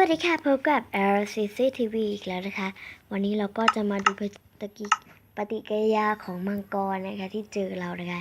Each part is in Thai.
วัสดีค่ะพบกับ LCC TV อีกแล้วนะคะ วันนี้เราก็จะมาดูปฏิกิปฏิกิริยาของมังกรนะคะ ที่เจอเรานะคะ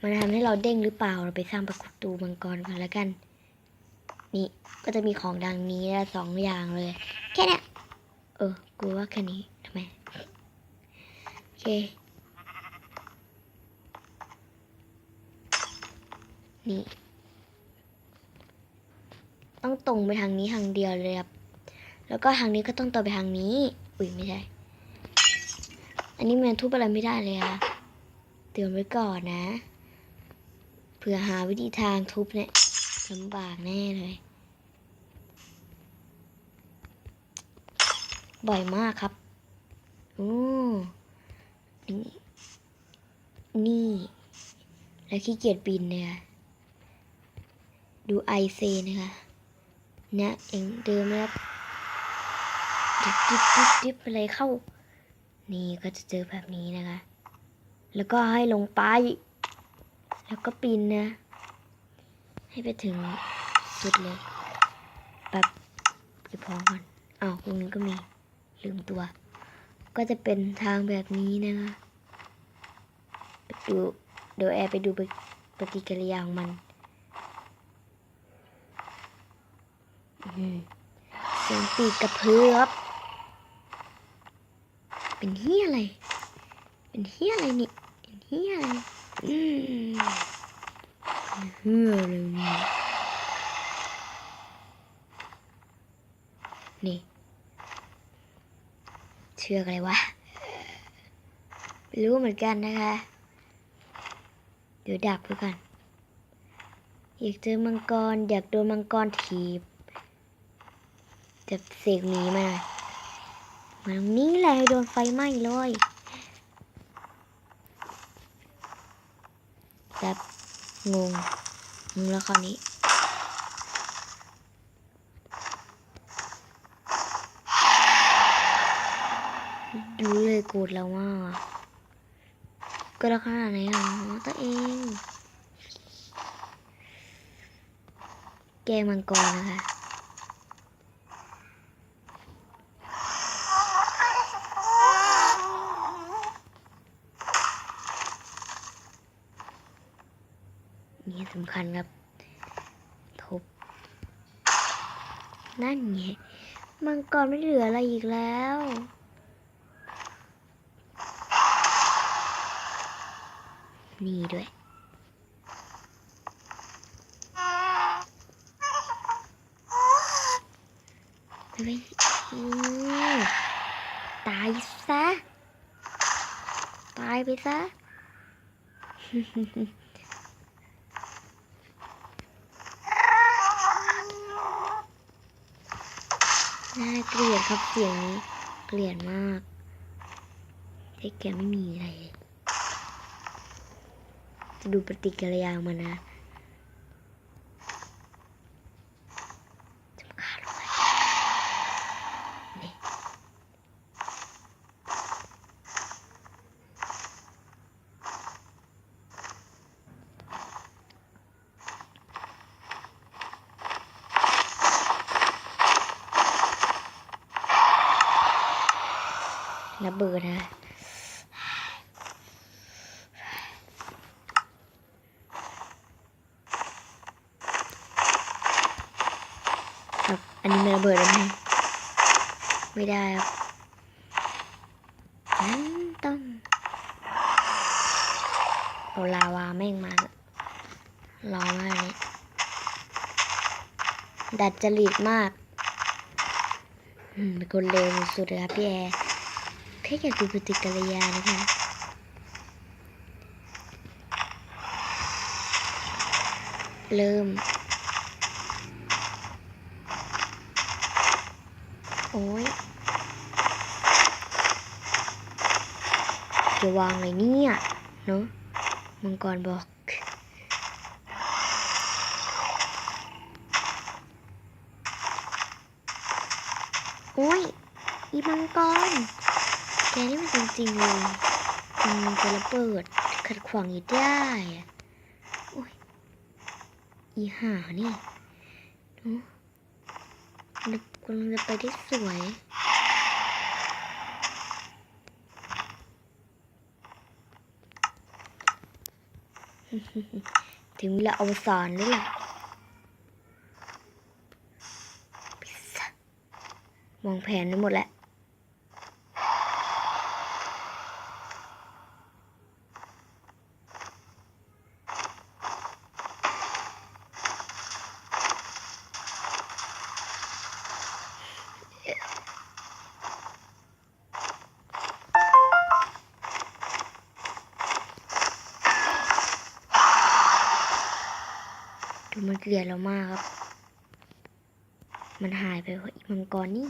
มันทำให้เราเด้งหรือเปล่าเราไปสร้างประตูมังกรกันแล้วกัน นี่ก็จะมีของดังนี้นะสองอย่างเลย แค่นี้เออกูว่าแค่นี้ทำไมโอเค นี่ ต้องตรงไปทางนี้ทางเดียวเลยครับ แล้วก็ทางนี้ก็ต้องต่อไปทางนี้ อุ้ยไม่ใช่ อันนี้มันทุบอะไรไม่ได้เลยอะเตือนไว้ก่อนนะ เผื่อหาวิธีทางทุบเนี่ยลำบากแน่เลย บ่อยมากครับโอ้นี่นี่ แล้วขี้เกียจบินเนี่ยดูไอเซนะคะ เนี่ยเองเดิมแล้วดิบดิบดิบดิบอะไรเข้า นี่ก็จะเจอแบบนี้นะคะ แล้วก็ให้ลงไป แล้วก็ปีนนะ ให้ไปถึงสุดเลยแบบเก็บของก่อนอ้าวตรงนี้ก็มีลืมตัว ก็จะเป็นทางแบบนี้นะคะไปดูเดี๋ยวแอร์ไปดูปฏิกิริยาของมัน อืม เสียงปีกกระเพือบเป็นเฮียอะไร เป็นเฮียอะไรนี่ เป็นเฮียอะไร อืมเฮียอะไรนี่นี่ เชือกอะไรวะไม่รู้เหมือนกันนะคะ เดี๋ยวดักไว้ก่อนอยากเจอมังกร อยากโดนมังกรถีบ จะเสกหมีมาหน่อยมาตรงนี้แหละโดนไฟไหม้เลยแบบงงงงแล้วคราวนี้ดูเลยโกรธแล้วว่าก็แล้วขนาดไหนหรอตัวเอง แกงมังกรนะคะ นี่สำคัญครับ ทุบ นั่นไง มังกรไม่เหลืออะไรอีกแล้วนี่ด้วย ตายซะ ตายไปซะ น่าเกลียดครับเสียงนี้เกลียดมากให้แกไม่มีอะไรจะดูปฏิกิริยามันนะจำคาญเลยนี่ ระเบิดนะครับอันนี้ไม่ระเบิดได้ไหมไม่ได้ครับงั้นต้องเอาลาวาแม่งมาเถอะรอมากเลยดัดจริตมาก อืมเป็นคนเลวสุดเลยครับพี่แอร์ ค่อยากดูปฏิกิริยานะคะ เริ่ม โอ้ยจะวางเลยเนี่ยเนาะมังกรบอกโอ้ยอีมังกร แกนี่มันจริงๆเลยมันจะระเบิดขัดขวางอีกได้อะโอ้ยอีห่านี่เนาะกูำลังจะไปได้สวยถึงเวลาอวสานแล้วล่ะมองแผนไปหมดแล้ว ดูมันเกลียดเรามากครับ มันหายไปเพราะอีมังกรนี่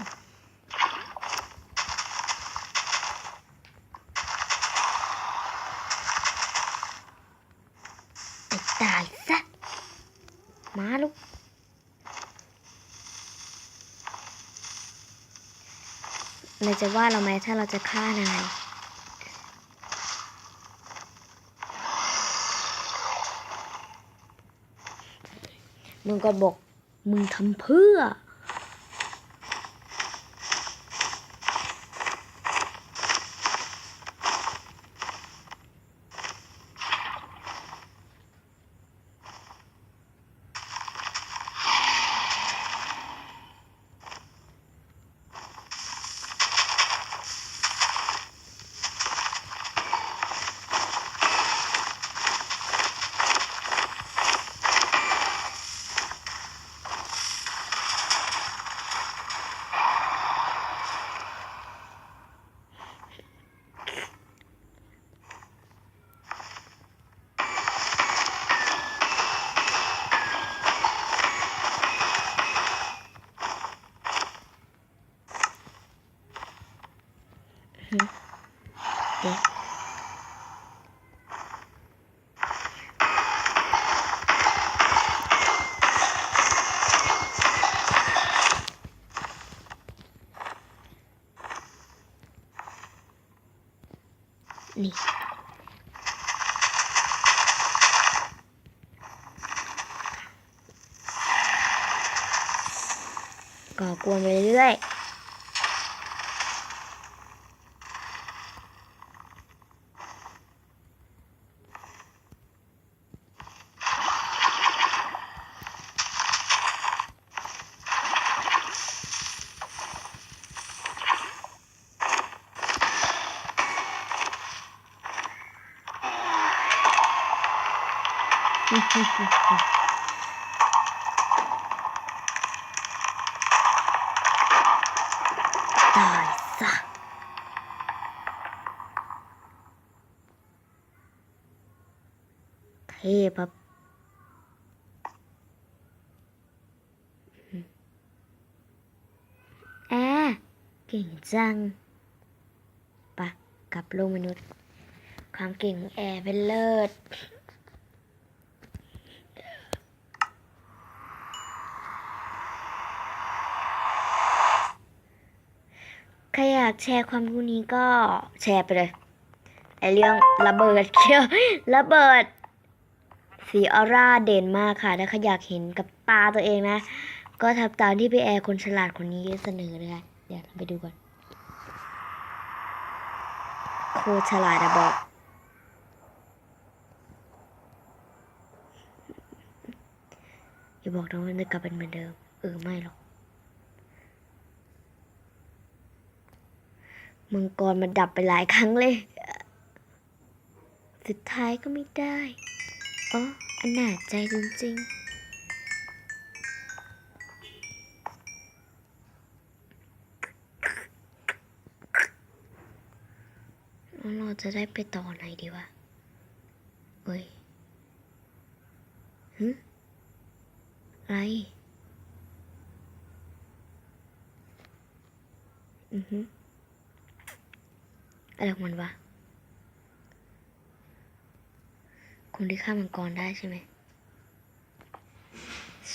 ไปตายซะ มาลูกนายจะว่าเราไหมถ้าเราจะฆ่านาย มึงก็บอกมึงทำเพื่อ เด็กนี่ก่อกวนไปเรื่ ตายซะเทพครับแอร์เก่งจังปะกลับโลกมนุษย์ ความเก่งของแอร์เป็นเลิศ รอยากแชร์ความรู้นี้ก็แชร์ไปเลยไอเรื่องระเบิดเคียวระเบิด สีออร่าเด่นมากค่ะถ้าใครอยากเห็นกับตาตัวเองนะ ก็ทำตามที่พี่แอร์คนฉลาดคนนี้เสนอเลยค่ะเดี๋ยวไปดูก่อนคตรฉลาดอะบอกอย่าบอกนะว่าจะกลับเป็นเหมือนเดิม เออ ไม่หรอก มังกรมันดับไปหลายครั้งเลย สุดท้ายก็ไม่ได้ อ๋ออนาจใจจริงๆแล้วเราจะได้ไปต่อไหนดีวะ เอ้ยฮึอะไร อือฮึ อะไรของมันวะ คนที่ฆ่ามังกรได้ใช่ไหม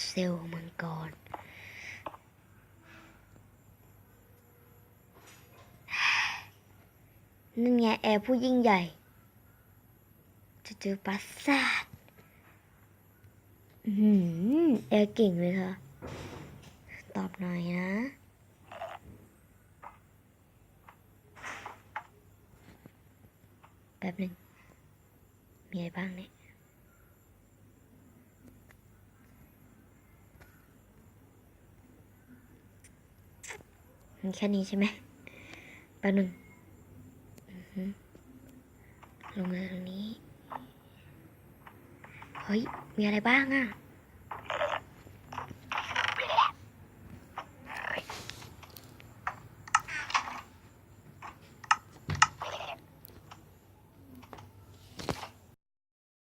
เซลล์มังกรนั่นไงแอร์ผู้ยิ่งใหญ่ จะเจอปราสาทอื้อหือแอร์เก่งเลยค่ะ ตอบหน่อยนะ ป๊บหนึ่งมีอะไรบ้างเนี่ย มีแค่นี้ใช่ไหมแป๊บหนึ่งลงมาตรงนี้ เฮ้ย มีอะไรบ้างอะ